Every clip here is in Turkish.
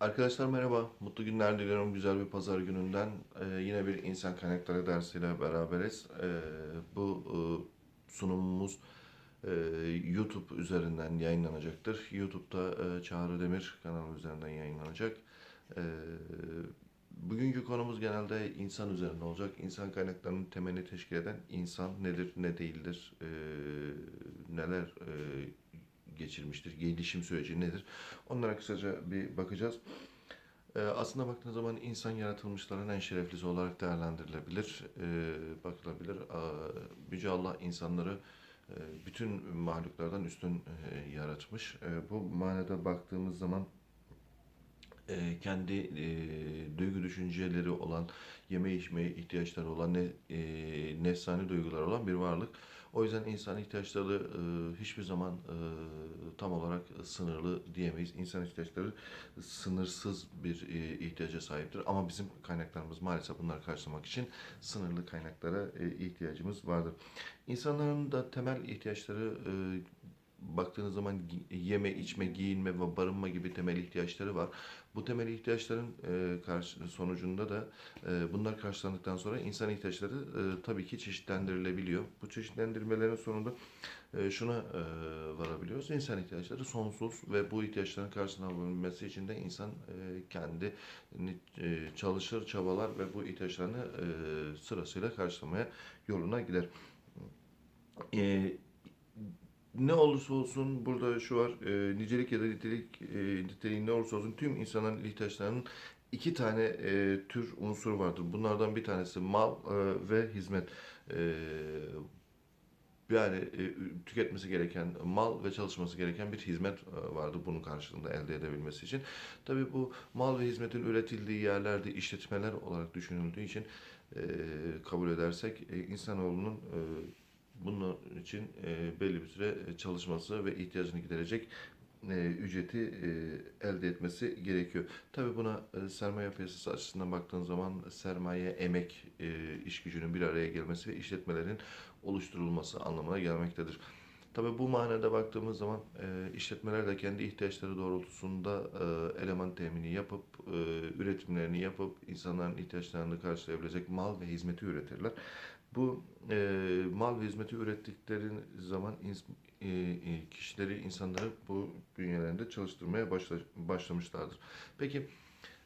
Arkadaşlar merhaba, mutlu günler diliyorum. Güzel bir pazar gününden e, yine bir insan kaynakları dersiyle beraberiz. E, bu e, sunumumuz e, YouTube üzerinden yayınlanacaktır. YouTube'da e, Çağrı Demir kanalı üzerinden yayınlanacak. E, bugünkü konumuz genelde insan üzerinde olacak. İnsan kaynaklarının temelini teşkil eden insan nedir, ne değildir, e, neler e, geçirmiştir, gelişim süreci nedir? Onlara kısaca bir bakacağız. Ee, aslında baktığınız zaman insan yaratılmışların en şereflisi olarak değerlendirilebilir, ee, bakılabilir. Aa, Yüce Allah insanları e, bütün mahluklardan üstün e, yaratmış. E, bu manada baktığımız zaman e, kendi e, duygu düşünceleri olan, yeme içmeye ihtiyaçları olan, ne, e, nefsani olan bir varlık. O yüzden insan ihtiyaçları e, hiçbir zaman e, tam olarak sınırlı diyemeyiz. İnsan ihtiyaçları sınırsız bir e, ihtiyaca sahiptir. Ama bizim kaynaklarımız maalesef bunları karşılamak için sınırlı kaynaklara e, ihtiyacımız vardır. İnsanların da temel ihtiyaçları e, baktığınız zaman yeme, içme, giyinme ve barınma gibi temel ihtiyaçları var. Bu temel ihtiyaçların e, karşı, sonucunda da e, bunlar karşılandıktan sonra insan ihtiyaçları e, tabii ki çeşitlendirilebiliyor. Bu çeşitlendirmelerin sonunda e, şuna e, varabiliyoruz. İnsan ihtiyaçları sonsuz ve bu ihtiyaçların karşılanabilmesi için de insan e, kendi e, çalışır, çabalar ve bu ihtiyaçlarını e, sırasıyla karşılamaya yoluna gider. E, ne olursa olsun burada şu var, e, nicelik ya da nitelik, e, niteliğin ne olursa olsun tüm insanların ihtiyaçlarının iki tane e, tür unsur vardır. Bunlardan bir tanesi mal e, ve hizmet. E, yani e, tüketmesi gereken mal ve çalışması gereken bir hizmet e, vardır bunun karşılığında elde edebilmesi için. Tabii bu mal ve hizmetin üretildiği yerlerde işletmeler olarak düşünüldüğü için e, kabul edersek e, insanoğlunun bunun için e, belli bir süre çalışması ve ihtiyacını giderecek e, ücreti e, elde etmesi gerekiyor. Tabii buna e, sermaye piyasası açısından baktığın zaman sermaye, emek, e, iş gücünün bir araya gelmesi ve işletmelerin oluşturulması anlamına gelmektedir. Tabii bu manada baktığımız zaman e, işletmeler de kendi ihtiyaçları doğrultusunda e, eleman temini yapıp, e, üretimlerini yapıp insanların ihtiyaçlarını karşılayabilecek mal ve hizmeti üretirler. Bu e, mal ve hizmeti ürettikleri zaman ins- e, e, kişileri, insanları bu bünyelerinde çalıştırmaya başla- başlamışlardır. Peki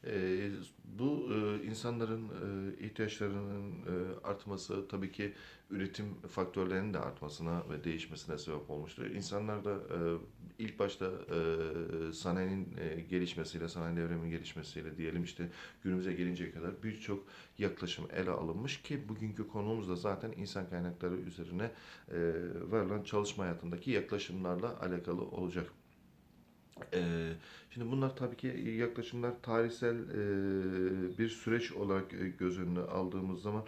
e, bu e, insanların e, ihtiyaçlarının e, artması tabii ki üretim faktörlerinin de artmasına ve değişmesine sebep olmuştur. İnsanlar da ilk başta e, sanayinin gelişmesiyle, sanayi devriminin gelişmesiyle diyelim işte günümüze gelinceye kadar birçok yaklaşım ele alınmış ki bugünkü konumuz da zaten insan kaynakları üzerine verilen çalışma hayatındaki yaklaşımlarla alakalı olacak. Ee, şimdi bunlar tabii ki yaklaşımlar tarihsel e, bir süreç olarak e, göz önüne aldığımız zaman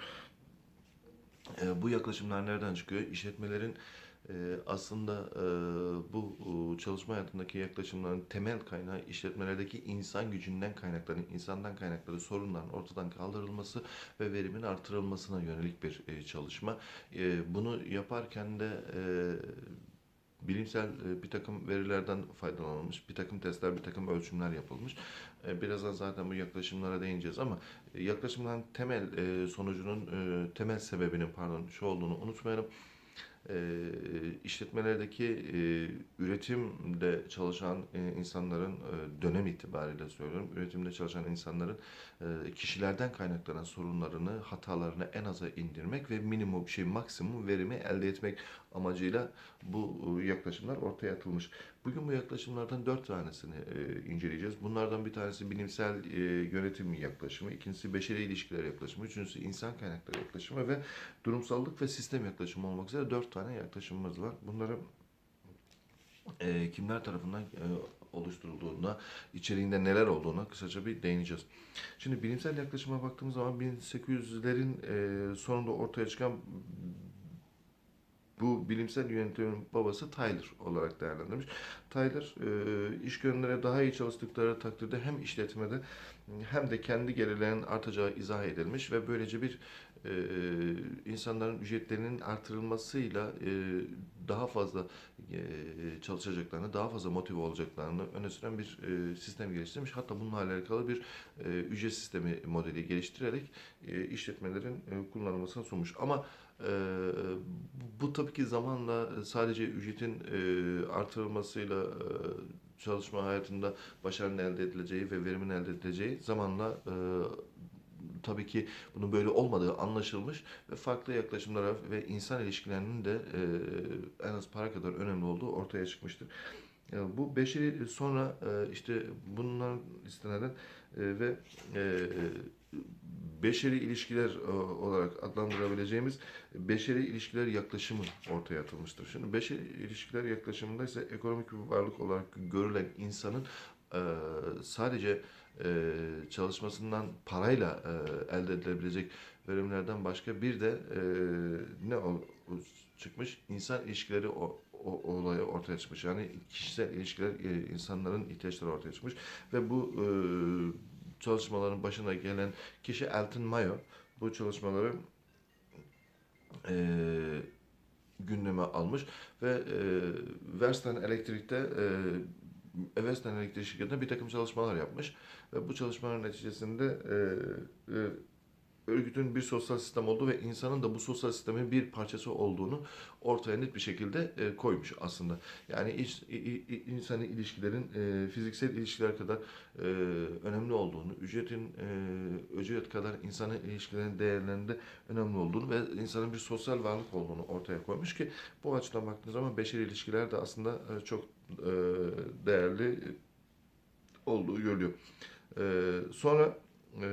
e, bu yaklaşımlar nereden çıkıyor? İşletmelerin aslında bu çalışma hayatındaki yaklaşımların temel kaynağı işletmelerdeki insan gücünden kaynaklanan, insandan kaynakları sorunların ortadan kaldırılması ve verimin artırılmasına yönelik bir çalışma. Bunu yaparken de bilimsel e, bir takım verilerden faydalanılmış, bir takım testler, bir takım ölçümler yapılmış. E, Birazdan zaten bu yaklaşımlara değineceğiz ama e, yaklaşımların temel sonucunun, temel sebebinin pardon şu olduğunu unutmayalım. E, işletmelerdeki e, üretimde çalışan e, insanların e, dönem itibariyle söylüyorum, üretimde çalışan insanların e, kişilerden kaynaklanan sorunlarını, hatalarını en aza indirmek ve minimum şey maksimum verimi elde etmek amacıyla bu e, yaklaşımlar ortaya atılmış. Bugün bu yaklaşımlardan dört tanesini e, inceleyeceğiz. Bunlardan bir tanesi bilimsel e, yönetim yaklaşımı, ikincisi beşeri ilişkiler yaklaşımı, üçüncüsü insan kaynakları yaklaşımı ve durumsallık ve sistem yaklaşımı olmak üzere dört tane yaklaşımımız var. Bunları e, kimler tarafından e, oluşturulduğuna, içeriğinde neler olduğuna kısaca bir değineceğiz. Şimdi bilimsel yaklaşıma baktığımız zaman 1800'lerin e, sonunda ortaya çıkan bu bilimsel yöntemin babası Tyler olarak değerlendirmiş. Tyler e, iş gönüllere daha iyi çalıştıkları takdirde hem işletmede hem de kendi gelirlerinin artacağı izah edilmiş ve böylece bir e, insanların ücretlerinin artırılmasıyla e, daha fazla e, çalışacaklarını, daha fazla motive olacaklarını öne süren bir sistem geliştirmiş. Hatta bununla alakalı bir ücret sistemi modeli geliştirerek işletmelerin kullanılmasını sunmuş. Ama bu tabii ki zamanla sadece ücretin e, artırılmasıyla e, çalışma hayatında başarının elde edileceği ve verimin elde edileceği zamanla e, tabii ki bunun böyle olmadığı anlaşılmış ve farklı yaklaşımlara ve insan ilişkilerinin de e, en az para kadar önemli olduğu ortaya çıkmıştır. Yani bu beşeri sonra e, işte bundan istinaden e, ve e, beşeri ilişkiler e, olarak adlandırabileceğimiz beşeri ilişkiler yaklaşımı ortaya atılmıştır. Şimdi beşeri ilişkiler yaklaşımında ise ekonomik bir varlık olarak görülen insanın e, sadece e, çalışmasından parayla elde edilebilecek verimlerden başka bir de ne çıkmış? İnsan ilişkileri o, olayı ortaya çıkmış. Yani kişisel ilişkiler, insanların ihtiyaçları ortaya çıkmış. Ve bu çalışmaların başına gelen kişi Elton Mayo. Bu çalışmaları e, gündeme almış ve e, Verstan Elektrik'te e, Vestan Elektrik şirketinde bir takım çalışmalar yapmış ve bu çalışmaların neticesinde e, e, örgütün bir sosyal sistem olduğu ve insanın da bu sosyal sistemin bir parçası olduğunu ortaya net bir şekilde e, koymuş aslında. Yani iç, i- i- insani ilişkilerin e, fiziksel ilişkiler kadar e, önemli olduğunu, ücretin e, ücret kadar insanın ilişkilerin değerlerinde önemli olduğunu ve insanın bir sosyal varlık olduğunu ortaya koymuş ki bu açıdan baktığınız zaman beşeri ilişkiler de aslında e, çok e, değerli olduğu görülüyor. E, sonra e,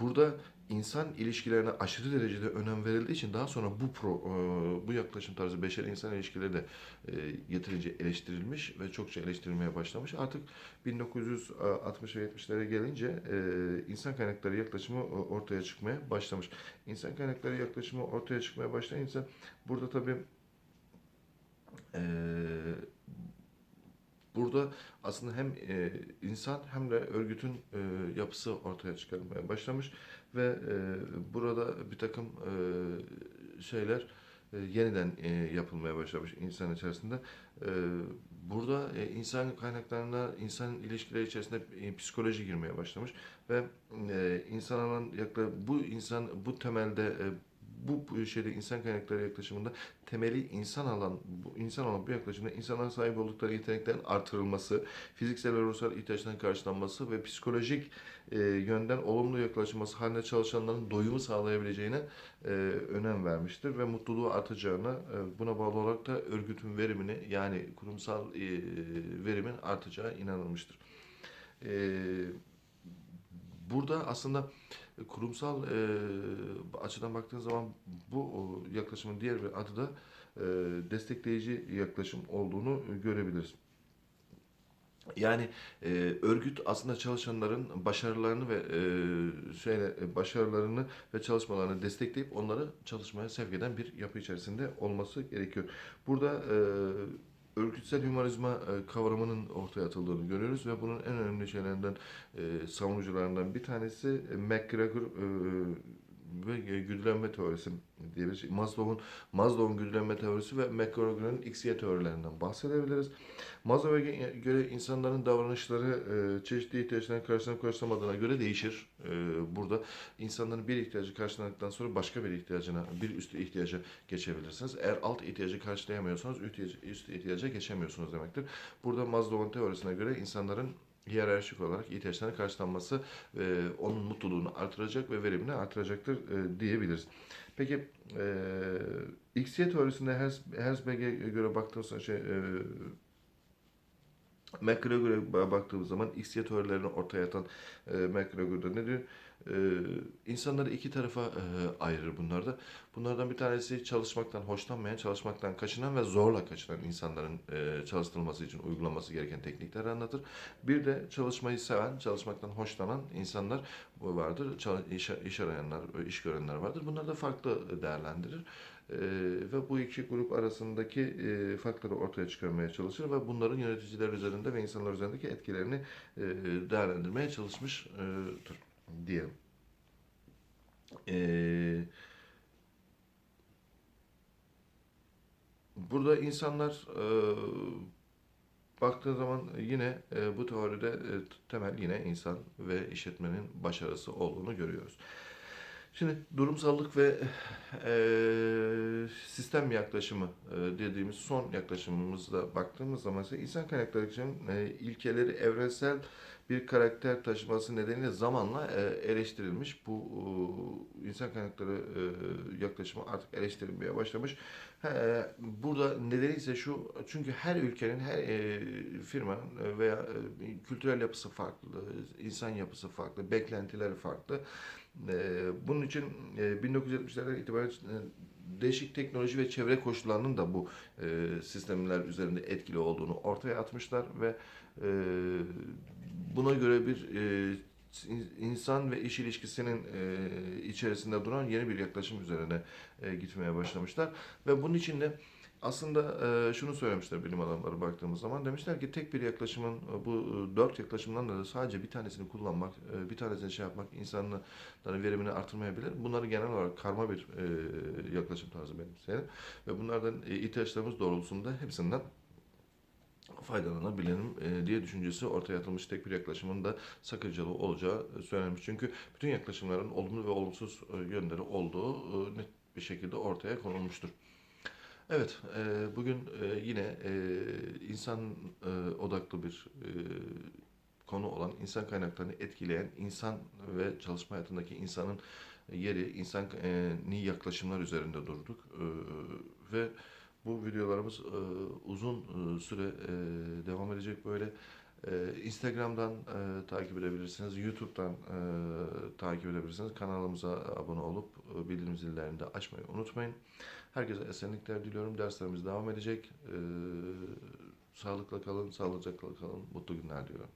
burada insan ilişkilerine aşırı derecede önem verildiği için daha sonra bu pro, e, bu yaklaşım tarzı beşeri insan ilişkileri de e, yeterince eleştirilmiş ve çokça eleştirilmeye başlamış. Artık 1960 ve 70'lere gelince e, insan kaynakları yaklaşımı ortaya çıkmaya başlamış. İnsan kaynakları yaklaşımı ortaya çıkmaya başlayınca burada tabii Burada aslında hem e, insan hem de örgütün e, yapısı ortaya çıkarmaya başlamış ve e, burada bir takım e, şeyler e, yeniden e, yapılmaya başlamış insan içerisinde. E, burada e, insan kaynaklarına, insan ilişkileri içerisinde e, psikoloji girmeye başlamış ve e, insanın yakla bu insan bu temelde e, bu şeyde insan kaynakları yaklaşımında temeli insan alan bu insan olan bu yaklaşımda insanların sahip oldukları yeteneklerin artırılması, fiziksel ve ruhsal ihtiyaçların karşılanması ve psikolojik e, yönden olumlu yaklaşılması haline çalışanların doyumu sağlayabileceğine e, önem vermiştir ve mutluluğu artacağına e, buna bağlı olarak da örgütün verimini yani kurumsal e, verimin artacağı inanılmıştır. E, burada aslında kurumsal e, açıdan baktığın zaman bu yaklaşımın diğer bir adı da e, destekleyici yaklaşım olduğunu görebiliriz. Yani e, örgüt aslında çalışanların başarılarını ve e, şeyle e, başarılarını ve çalışmalarını destekleyip onları çalışmaya sevk eden bir yapı içerisinde olması gerekiyor. Burada e, örgütsel hümanizma e, kavramının ortaya atıldığını görüyoruz ve bunun en önemli şeylerinden e, savunucularından bir tanesi e, McGregor e, ve güdülenme teorisi diye bir şey. Maslow'un Maslow'un güdülenme teorisi ve McGregor'un XY teorilerinden bahsedebiliriz. Maslow'a göre insanların davranışları e, çeşitli ihtiyaçların karşılanıp karşılamadığına göre değişir. E, burada insanların bir ihtiyacı karşılandıktan sonra başka bir ihtiyacına, bir üstü ihtiyaca geçebilirsiniz. Eğer alt ihtiyacı karşılayamıyorsanız üst üst ihtiyaca geçemiyorsunuz demektir. Burada Maslow'un teorisine göre insanların hiyerarşik olarak ihtiyaçlarının karşılanması e, onun mutluluğunu artıracak ve verimini artıracaktır e, diyebiliriz. Peki e, XY teorisinde Herzberg'e göre baktığımızda şey, e, McGregor'a baktığımız zaman X teorilerini ortaya atan e, McGregor'da ne diyor? E, insanları iki tarafa e, ayırır bunlarda. Bunlardan bir tanesi çalışmaktan hoşlanmayan, çalışmaktan kaçınan ve zorla kaçınan insanların e, çalıştırılması için uygulaması gereken teknikleri anlatır. Bir de çalışmayı seven, çalışmaktan hoşlanan insanlar vardır. Çal- iş, iş arayanlar, iş görenler vardır. Bunları da farklı değerlendirir. Ee, ve bu iki grup arasındaki e, farkları ortaya çıkarmaya çalışır ve bunların yöneticiler üzerinde ve insanlar üzerindeki etkilerini e, değerlendirmeye çalışmıştır diyelim. Ee, burada insanlar e, baktığı zaman yine e, bu teoride e, temel yine insan ve işletmenin başarısı olduğunu görüyoruz. Şimdi durumsallık ve eee, sistem yaklaşımı eee, dediğimiz son yaklaşımımızda baktığımız zaman ise insan kaynakları için eee, ilkeleri evrensel bir karakter taşıması nedeniyle zamanla eee, eleştirilmiş. Bu insan kaynakları yaklaşımı artık eleştirilmeye başlamış. Burada nedeni ise şu, çünkü her ülkenin, her firmanın veya kültürel yapısı farklı, insan yapısı farklı, beklentileri farklı. Bunun için e, 1970'lerden itibaren e, değişik teknoloji ve çevre koşullarının da bu e, sistemler üzerinde etkili olduğunu ortaya atmışlar ve e, buna göre bir e, in- insan ve iş ilişkisinin e, içerisinde duran yeni bir yaklaşım üzerine e, gitmeye başlamışlar. Ve bunun için de aslında şunu söylemişler bilim adamları baktığımız zaman demişler ki tek bir yaklaşımın e, bu e, dört yaklaşımdan da sadece bir tanesini kullanmak, e, bir tanesini şey yapmak insanların verimini artırmayabilir. Bunları genel olarak karma bir yaklaşım tarzı benimseyelim ve bunlardan ihtiyaçlarımız doğrultusunda hepsinden faydalanabilirim diye düşüncesi ortaya atılmış tek bir yaklaşımın da sakıncalı olacağı söylenmiş. Çünkü bütün yaklaşımların olumlu ve olumsuz yönleri olduğu net bir şekilde ortaya konulmuştur. Evet, e, bugün e, yine e, insan e, odaklı bir e, konu olan insan kaynaklarını etkileyen insan ve çalışma hayatındaki insanın yeri, insan e, yaklaşımlar üzerinde durduk. E, ve bu videolarımız e, uzun e, süre e, devam edecek böyle. E, Instagram'dan e, takip edebilirsiniz, YouTube'dan e, takip edebilirsiniz. Kanalımıza abone olup e, bildirim zillerini de açmayı unutmayın. Herkese esenlikler diliyorum. Derslerimiz devam edecek. Ee, sağlıkla kalın, sağlıcakla kalın. Mutlu günler diliyorum.